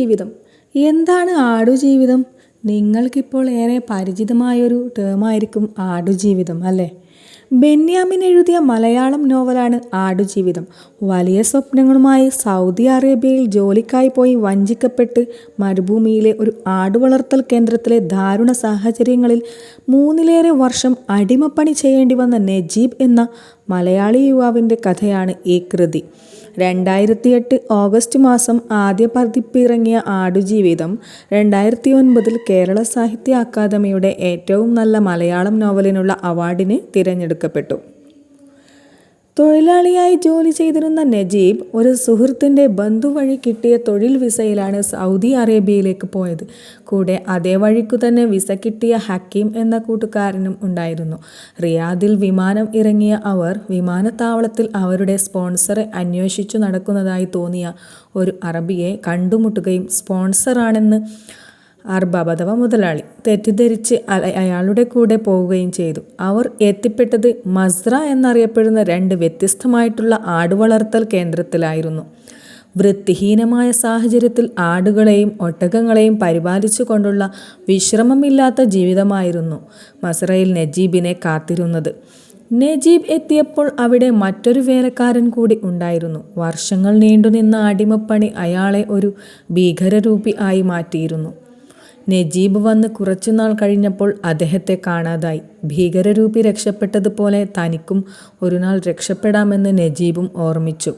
ആടുജീവിതം. എന്താണ് ആടുജീവിതം? നിങ്ങൾക്കിപ്പോൾ ഏറെ പരിചിതമായൊരു ടേമായിരിക്കും ആടുജീവിതം അല്ലേ? ബെന്യാമിൻ എഴുതിയ മലയാളം നോവലാണ് ആടുജീവിതം. വലിയ സ്വപ്നങ്ങളുമായി സൗദി അറേബ്യയിൽ ജോലിക്കായി പോയി വഞ്ചിക്കപ്പെട്ട് മരുഭൂമിയിലെ ഒരു ആടുവളർത്തൽ കേന്ദ്രത്തിലെ ദാരുണ സാഹചര്യങ്ങളിൽ മൂന്നിലേറെ വർഷം അടിമപ്പണി ചെയ്യേണ്ടി വന്ന നജീബ് എന്ന മലയാളി യുവാവിന്റെ കഥയാണ് ഈ കൃതി. രണ്ടായിരത്തിയെട്ട് ഓഗസ്റ്റ് മാസം ആദ്യ പതിപ്പിറങ്ങിയ ആടുജീവിതം രണ്ടായിരത്തി ഒൻപതിൽ കേരള സാഹിത്യ അക്കാദമിയുടെ ഏറ്റവും നല്ല മലയാളം നോവലിനുള്ള അവാർഡിന് തിരഞ്ഞെടുക്കപ്പെട്ടു. തൊഴിലാളിയായി ജോലി ചെയ്തിരുന്ന നജീബ് ഒരു സുഹൃത്തിന്റെ ബന്ധു വഴി കിട്ടിയ തൊഴിൽ വിസയിലാണ് സൗദി അറേബ്യയിലേക്ക് പോയത്. കൂടെ അതേ വഴിക്കു തന്നെ വിസ കിട്ടിയ ഹക്കീം എന്ന കൂട്ടുകാരനും ഉണ്ടായിരുന്നു. റിയാദിൽ വിമാനം ഇറങ്ങിയ അവർ വിമാനത്താവളത്തിൽ അവരുടെ സ്പോൺസറെ അന്വേഷിച്ചു നടക്കുന്നതായി തോന്നിയ ഒരു അറബിയെ കണ്ടുമുട്ടുകയും സ്പോൺസറാണെന്ന് അർബാബ് അഥവാ മുതലാളി തെറ്റിദ്ധരിച്ച് അയാളുടെ കൂടെ പോവുകയും ചെയ്തു. അവർ എത്തിപ്പെട്ടത് മസ്ര എന്നറിയപ്പെടുന്ന രണ്ട് വ്യത്യസ്തമായിട്ടുള്ള ആടുവളർത്തൽ കേന്ദ്രത്തിലായിരുന്നു. വൃത്തിഹീനമായ സാഹചര്യത്തിൽ ആടുകളെയും ഒട്ടകങ്ങളെയും പരിപാലിച്ചു കൊണ്ടുള്ള വിശ്രമമില്ലാത്ത ജീവിതമായിരുന്നു മസ്രയിൽ നജീബിനെ കാത്തിരുന്നത്. നജീബ് എത്തിയപ്പോൾ അവിടെ മറ്റൊരു വേലക്കാരൻ കൂടി ഉണ്ടായിരുന്നു. വർഷങ്ങൾ നീണ്ടുനിന്ന അടിമപ്പണി അയാളെ ഒരു ഭീകരരൂപി ആയി മാറ്റിയിരുന്നു. നജീബ് വന്ന് കുറച്ചുനാൾ കഴിഞ്ഞപ്പോൾ അദ്ദേഹത്തെ കാണാതായി. ഭീകരരൂപി രക്ഷപ്പെട്ടതുപോലെ തനിക്കും ഒരു നാൾ രക്ഷപ്പെടാമെന്ന് നജീബും ഓർമ്മിച്ചു.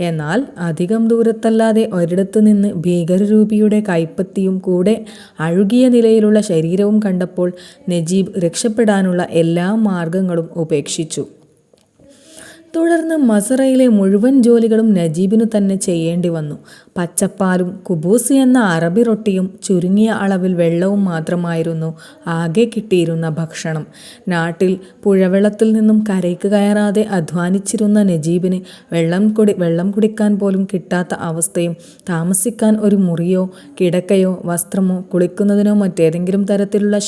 എന്നാൽ അധികം ദൂരത്തല്ലാതെ ഒരിടത്തു നിന്ന് ഭീകരരൂപിയുടെ കൈപ്പത്തിയും കൂടെ അഴുകിയ നിലയിലുള്ള ശരീരവും കണ്ടപ്പോൾ നജീബ് രക്ഷപ്പെടാനുള്ള എല്ലാ മാർഗങ്ങളും ഉപേക്ഷിച്ചു. തുടർന്ന് മസറയിലെ മുഴുവൻ ജോലികളും നജീബിനു തന്നെ ചെയ്യേണ്ടി വന്നു. പച്ചപ്പാലും കുബൂസ് എന്ന അറബി റൊട്ടിയും ചുരുങ്ങിയ അളവിൽ വെള്ളവും മാത്രമായിരുന്നു ആകെ കിട്ടിയിരുന്ന ഭക്ഷണം. നാട്ടിൽ പുഴവെള്ളത്തിൽ നിന്നും കരയ്ക്ക് കയറാതെ അധ്വാനിച്ചിരുന്ന നജീബിന് വെള്ളം കുടി വെള്ളം കുടിക്കാൻ പോലും കിട്ടാത്ത അവസ്ഥയും താമസിക്കാൻ ഒരു മുറിയോ കിടക്കയോ വസ്ത്രമോ കുളിക്കുന്നതിനോ മറ്റേതെങ്കിലും തരത്തിലുള്ള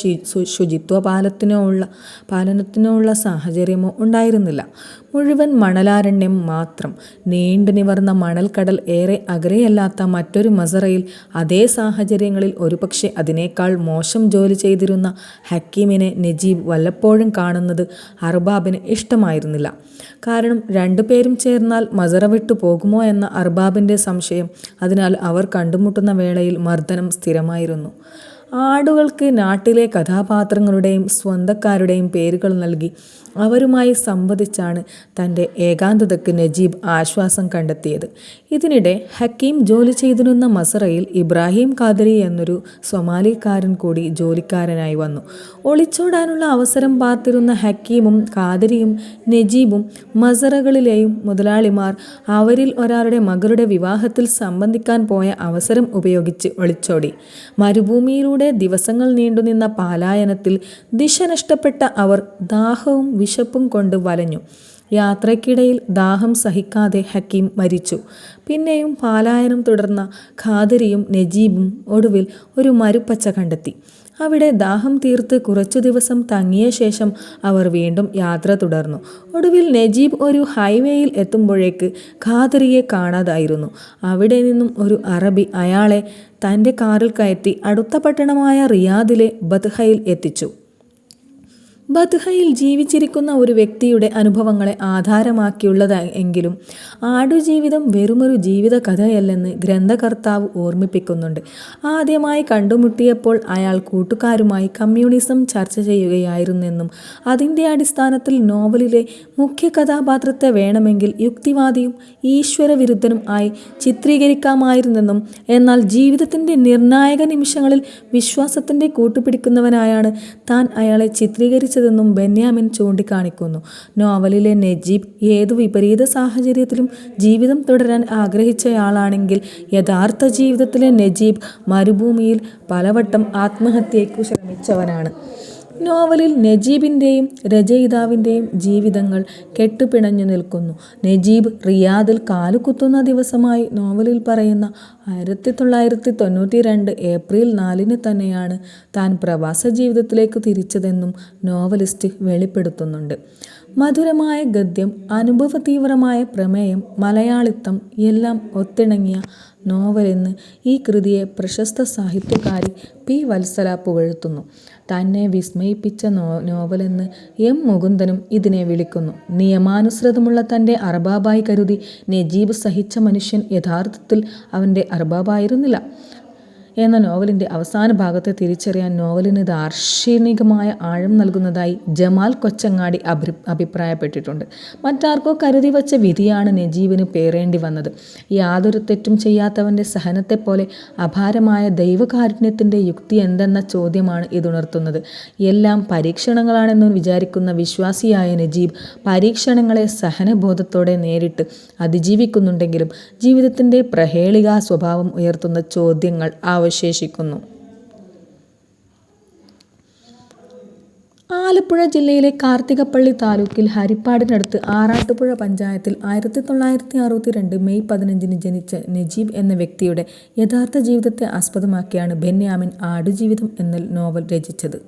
ശുചിത്വ പാലത്തിനോ ഉള്ള പാലനത്തിനോ ഉള്ള സാഹചര്യമോ ഉണ്ടായിരുന്നില്ല. മുഴുവൻ മണലാരണ്യം മാത്രം. നീണ്ടു നിവർന്ന മണൽക്കടൽ ഏറെ അകലെയല്ലാത്ത മറ്റൊരു മസറയിൽ അതേ സാഹചര്യങ്ങളിൽ ഒരുപക്ഷെ അതിനേക്കാൾ മോശം ജോലി ചെയ്തിരുന്ന ഹക്കീമിനെ നജീബ് വല്ലപ്പോഴും കാണുന്നത് അർബാബിന് ഇഷ്ടമായിരുന്നില്ല. കാരണം രണ്ടുപേരും ചേർന്നാൽ മസറ വിട്ടു പോകുമോ എന്ന അർബാബിന്റെ സംശയം അതിനാൽ അവർ കണ്ടുമുട്ടുന്ന വേളയിൽ മർദ്ദനം സ്ഥിരമായിരുന്നു. ആടുകൾക്ക് നാട്ടിലെ കഥാപാത്രങ്ങളുടെയും സ്വന്തക്കാരുടെയും പേരുകൾ നൽകി അവരുമായി സംവദിച്ചാണ് തന്റെ ഏകാന്തതയ്ക്ക് നജീബ് ആശ്വാസം കണ്ടെത്തിയത്. ഇതിനിടെ ഹക്കീം ജോലി ചെയ്തിരുന്ന മസറയിൽ ഇബ്രാഹിം ഖാദരി എന്നൊരു സൊമാലിക്കാരൻ കൂടി ജോലിക്കാരനായി വന്നു. ഒളിച്ചോടാനുള്ള അവസരം പാർത്തിരുന്ന ഹക്കീമും ഖാദരിയും നജീബും മസറകളിലെയും മുതലാളിമാർ അവരിൽ ഒരാളുടെ മകളുടെ വിവാഹത്തിൽ സംബന്ധിക്കാൻ പോയ അവസരം ഉപയോഗിച്ച് ഒളിച്ചോടി. മരുഭൂമിയിലൂടെ ദിവസങ്ങൾ നീണ്ടുനിന്ന പാലായനത്തിൽ ദിശ നഷ്ടപ്പെട്ട അവർ ദാഹവും വിശപ്പും കൊണ്ട് വലഞ്ഞു. യാത്രയ്ക്കിടയിൽ ദാഹം സഹിക്കാതെ ഹക്കീം മരിച്ചു. പിന്നെയും പാലായനം തുടർന്ന ഖാദരിയും നജീബും ഒടുവിൽ ഒരു മരുപ്പച്ച കണ്ടെത്തി. അവിടെ ദാഹം തീർത്ത് കുറച്ചു ദിവസം തങ്ങിയ ശേഷം അവർ വീണ്ടും യാത്ര തുടർന്നു. ഒടുവിൽ നജീബ് ഒരു ഹൈവേയിൽ എത്തുമ്പോഴേക്ക് ഖാദറിയെ കാണാതായിരുന്നു. അവിടെ നിന്നും ഒരു അറബി അയാളെ തന്റെ കാറിൽ കയറ്റി അടുത്ത പട്ടണമായ റിയാദിലെ ബത്ഹയിൽ എത്തിച്ചു. ബദ്ഹയിൽ ജീവിച്ചിരിക്കുന്ന ഒരു വ്യക്തിയുടെ അനുഭവങ്ങളെ ആധാരമാക്കിയുള്ളത് എങ്കിലും ആടുജീവിതം വെറുമൊരു ജീവിത കഥയല്ലെന്ന് ഗ്രന്ഥകർത്താവ് ഓർമ്മിപ്പിക്കുന്നുണ്ട്. ആദ്യമായി കണ്ടുമുട്ടിയപ്പോൾ അയാൾ കൂട്ടുകാരുമായി കമ്മ്യൂണിസം ചർച്ച ചെയ്യുകയായിരുന്നെന്നും അതിന്റെ അടിസ്ഥാനത്തിൽ നോവലിലെ മുഖ്യ കഥാപാത്രത്തെ വേണമെങ്കിൽ യുക്തിവാദിയും ഈശ്വരവിരുദ്ധനും ആയി ചിത്രീകരിക്കാമായിരുന്നെന്നും എന്നാൽ ജീവിതത്തിന്റെ നിർണായക നിമിഷങ്ങളിൽ വിശ്വാസത്തിന്റെ കൂട്ടുപിടിക്കുന്നവനായാണ് താൻ അയാളെ ചിത്രീകരിച്ചത് സംഭവിച്ചതെന്നും ബെന്യാമിൻ ചൂണ്ടിക്കാണിക്കുന്നു. നോവലിലെ നജീബ് ഏതു വിപരീത സാഹചര്യത്തിലും ജീവിതം തുടരാൻ ആഗ്രഹിച്ചയാളാണെങ്കിൽ യഥാർത്ഥ ജീവിതത്തിലെ നജീബ് മരുഭൂമിയിൽ പലവട്ടം ആത്മഹത്യയ്ക്കു ശ്രമിച്ചവനാണ്. നോവലിൽ നജീബിന്റെയും രചയിതാവിന്റെയും ജീവിതങ്ങൾ കെട്ടുപിണഞ്ഞു നിൽക്കുന്നു. നജീബ് റിയാദിൽ കാലുകുത്തുന്ന ദിവസമായി നോവലിൽ പറയുന്ന ആയിരത്തി തൊള്ളായിരത്തി തൊണ്ണൂറ്റി രണ്ട് ഏപ്രിൽ നാലിന് തന്നെയാണ് താൻ പ്രവാസ ജീവിതത്തിലേക്ക് തിരിച്ചതെന്നും നോവലിസ്റ്റ് വെളിപ്പെടുത്തുന്നുണ്ട്. മധുരമായ ഗദ്യം അനുഭവതീവ്രമായ പ്രമേയം മലയാളിത്തം എല്ലാം ഒത്തിണങ്ങിയ നോവലെന്ന് ഈ കൃതിയെ പ്രശസ്ത സാഹിത്യകാരി പി വത്സല പുകഴ്ത്തുന്നു. തന്നെ വിസ്മയിപ്പിച്ച നോ നോവലെന്ന് എം മുകുന്ദനും ഇതിനെ വിളിക്കുന്നു. നിയമാനുസൃതമുള്ള തന്റെ അർബാബായി കരുതി നജീബ് സഹിച്ച മനുഷ്യൻ യഥാർത്ഥത്തിൽ അവന്റെ അർബാബായിരുന്നില്ല എന്ന നോവലിന്റെ അവസാന ഭാഗത്തെ തിരിച്ചറിയാൻ നോവലിന് ദാർശനികമായ ആഴം നൽകുന്നതായി ജമാൽ കൊച്ചങ്ങാടി അഭി അഭിപ്രായപ്പെട്ടിട്ടുണ്ട്. മറ്റാർക്കോ കരുതി വച്ച വിധിയാണ് നജീബിന് പേറേണ്ടി വന്നത്. യാതൊരു തെറ്റും ചെയ്യാത്തവന്റെ സഹനത്തെപ്പോലെ അപാരമായ ദൈവകാരുണ്യത്തിന്റെ യുക്തി എന്തെന്ന ചോദ്യമാണ് ഇതുണർത്തുന്നത്. എല്ലാം പരീക്ഷണങ്ങളാണെന്ന് വിചാരിക്കുന്ന വിശ്വാസിയായ നജീബ് പരീക്ഷണങ്ങളെ സഹനബോധത്തോടെ നേരിട്ട് അതിജീവിക്കുന്നുണ്ടെങ്കിലും ജീവിതത്തിന്റെ പ്രഹേളികാ സ്വഭാവം ഉയർത്തുന്ന ചോദ്യങ്ങൾ അവശേഷിക്കുന്നു. ആലപ്പുഴ ജില്ലയിലെ കാർത്തികപ്പള്ളി താലൂക്കിൽ ഹരിപ്പാടിനടുത്ത് ആറാട്ടുപുഴ പഞ്ചായത്തിൽ ആയിരത്തി തൊള്ളായിരത്തി ആയിരത്തിതൊള്ളായിരത്തിഅറുപത്തിരണ്ട് മെയ് പതിനഞ്ചിന് ജനിച്ച നജീബ് എന്ന വ്യക്തിയുടെ യഥാർത്ഥ ജീവിതത്തെ ആസ്പദമാക്കിയാണ് ബെന്യാമിൻ ആടുജീവിതം എന്ന നോവൽ രചിച്ചത്.